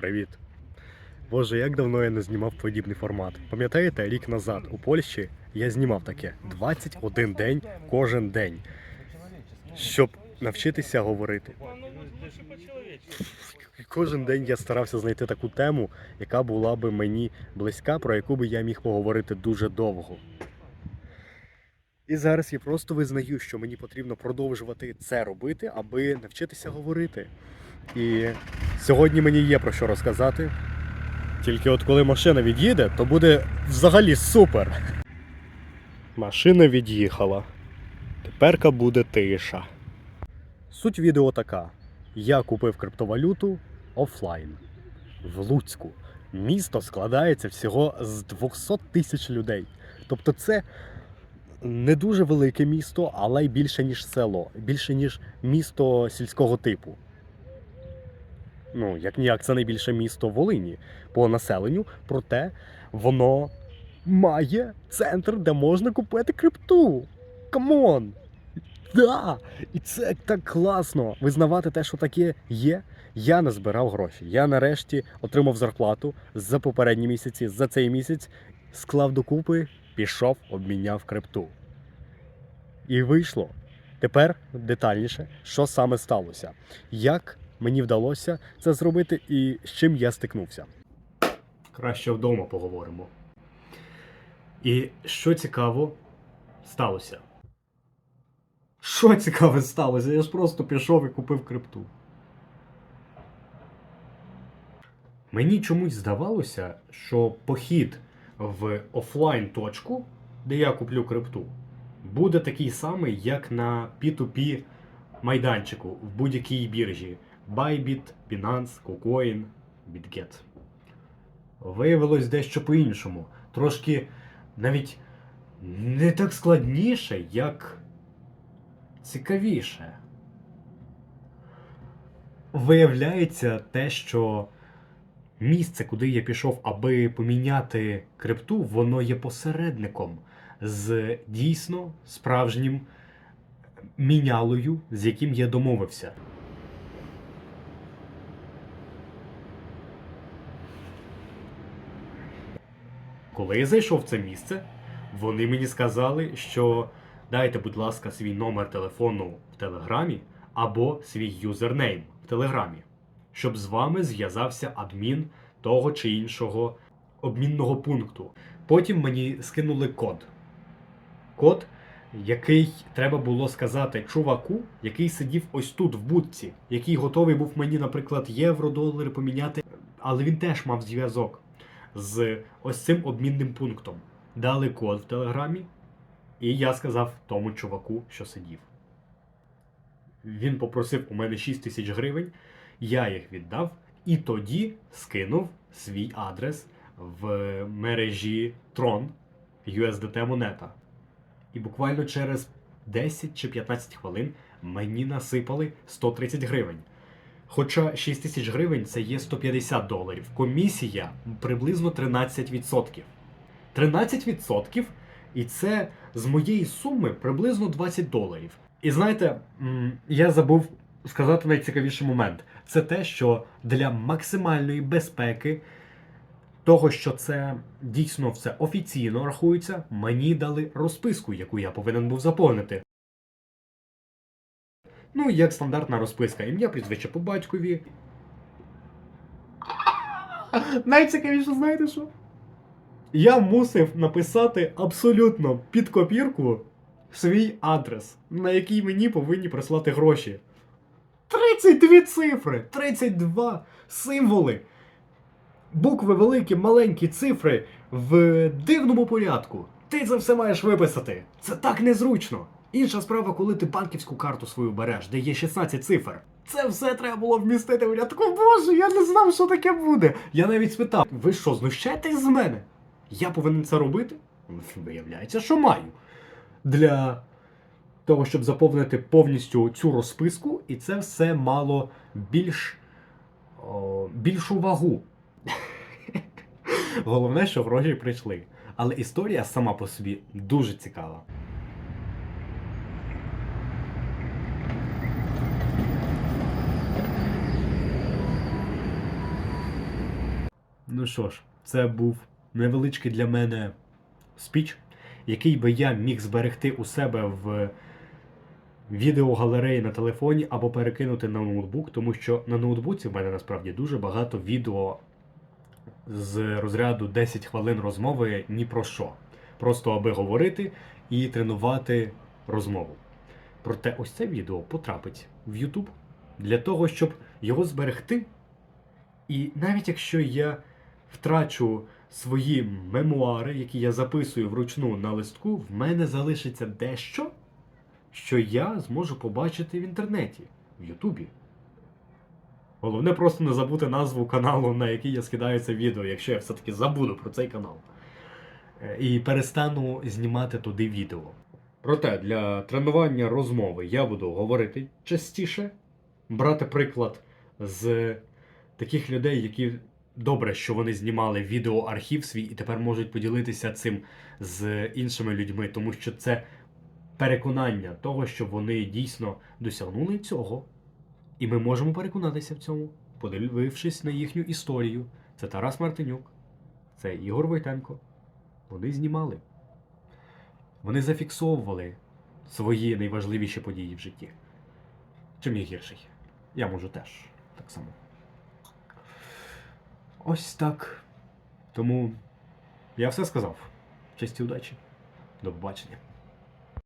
Привіт. Боже, як давно я не знімав подібний формат. Пам'ятаєте, рік назад у Польщі я знімав таке 21 день кожен день, щоб навчитися говорити. Кожен день я старався знайти таку тему, яка була би мені близька, про яку би я міг поговорити дуже довго. І зараз я просто визнаю, що мені потрібно продовжувати це робити, аби навчитися говорити. І сьогодні мені є про що розказати. Тільки от коли машина від'їде, то буде взагалі супер. Машина від'їхала. Теперка буде тиша. Суть відео така: я купив криптовалюту офлайн в Луцьку. Місто складається всього з 200 тисяч людей. Тобто, це не дуже велике місто, але й більше, ніж село, більше, ніж місто сільського типу. Ну, як ніяк, це найбільше місто Волині по населенню, проте воно має центр, де можна купити крипту. Камон! Да! І це так класно визнавати те, що таке є. Я назбирав гроші. Я нарешті отримав зарплату за попередні місяці, за цей місяць склав докупи, пішов, обміняв крипту. І вийшло. Тепер детальніше, що саме сталося. Як мені вдалося це зробити і з чим я стикнувся. Краще вдома поговоримо. І що цікаво сталося? Що цікаве сталося? Я ж просто пішов і купив крипту. Мені чомусь здавалося, що похід в офлайн точку, де я куплю крипту, буде такий самий, як на P2P майданчику в будь-якій біржі. Bybit, Binance, KuCoin, BitGet. Виявилось дещо по-іншому. Трошки навіть не так складніше, як цікавіше. Виявляється те, що місце, куди я пішов, аби поміняти крипту, воно є посередником з дійсно справжнім мінялою, з яким я домовився. Коли я зайшов в це місце, вони мені сказали, що дайте, будь ласка, свій номер телефону в Телеграмі або свій юзернейм в Телеграмі, щоб з вами зв'язався адмін того чи іншого обмінного пункту. Потім мені скинули код. Код, який треба було сказати чуваку, який сидів ось тут, в будці, який готовий був мені, наприклад, євро, долари поміняти, але він теж мав зв'язок з ось цим обмінним пунктом. Дали код в телеграмі, і я сказав тому чуваку, що сидів. Він попросив у мене 6 тисяч гривень, я їх віддав і тоді скинув свій адрес в мережі Tron USDT монета. І буквально через 10 чи 15 хвилин мені насипали 130 гривень. Хоча 6 тисяч гривень це є 150 доларів. Комісія приблизно 13%. 13% і це з моєї суми приблизно 20 доларів. І знаєте, я забув сказати найцікавіший момент. Це те, що для максимальної безпеки, того, що це дійсно все офіційно рахується, мені дали розписку, яку я повинен був заповнити. Ну, як стандартна розписка. Ім'я, прізвище по батькові. Найцікавіше, знаєте що? Я мусив написати абсолютно під копірку свій адрес, на який мені повинні прислати гроші. 32 цифри, 32 символи. Букви великі, маленькі цифри в дивному порядку. Ти це все маєш виписати. Це так незручно. Інша справа, коли ти банківську карту свою береш, де є 16 цифр. Це все треба було вмістити в рядку. Боже, я не знав, що таке буде. Я навіть спитав: ви що, знущаєтесь з мене? Я повинен це робити? Виявляється, що маю. Для того, щоб заповнити повністю цю розписку, і це все мало більш о, більшу вагу. Головне, що гроші прийшли. Але історія сама по собі дуже цікава. Ну що ж, це був невеличкий для мене спіч, який би я міг зберегти у себе в відеогалереї на телефоні або перекинути на ноутбук, тому що на ноутбуці в мене насправді дуже багато відео з розряду 10 хвилин розмови ні про що. Просто аби говорити і тренувати розмову. Проте ось це відео потрапить в YouTube для того, щоб його зберегти. І навіть якщо я втрачу свої мемуари, які я записую вручну на листку, в мене залишиться дещо, що я зможу побачити в інтернеті, в Ютубі. Головне просто не забути назву каналу, на який я скидаю це відео, якщо я все-таки забуду про цей канал. Е, І перестану знімати туди відео. Проте для тренування розмови я буду говорити частіше, брати приклад з таких людей, які добре, що вони знімали відеоархів свій і тепер можуть поділитися цим з іншими людьми, тому що це переконання того, що вони дійсно досягнули цього. І ми можемо переконатися в цьому, подивившись на їхню історію. Це Тарас Мартинюк, це Ігор Войтенко. Вони знімали. Вони зафіксовували свої найважливіші події в житті. Чим я гірший? Я можу теж так само. Ось так. Тому я все сказав. Честі удачі. До побачення.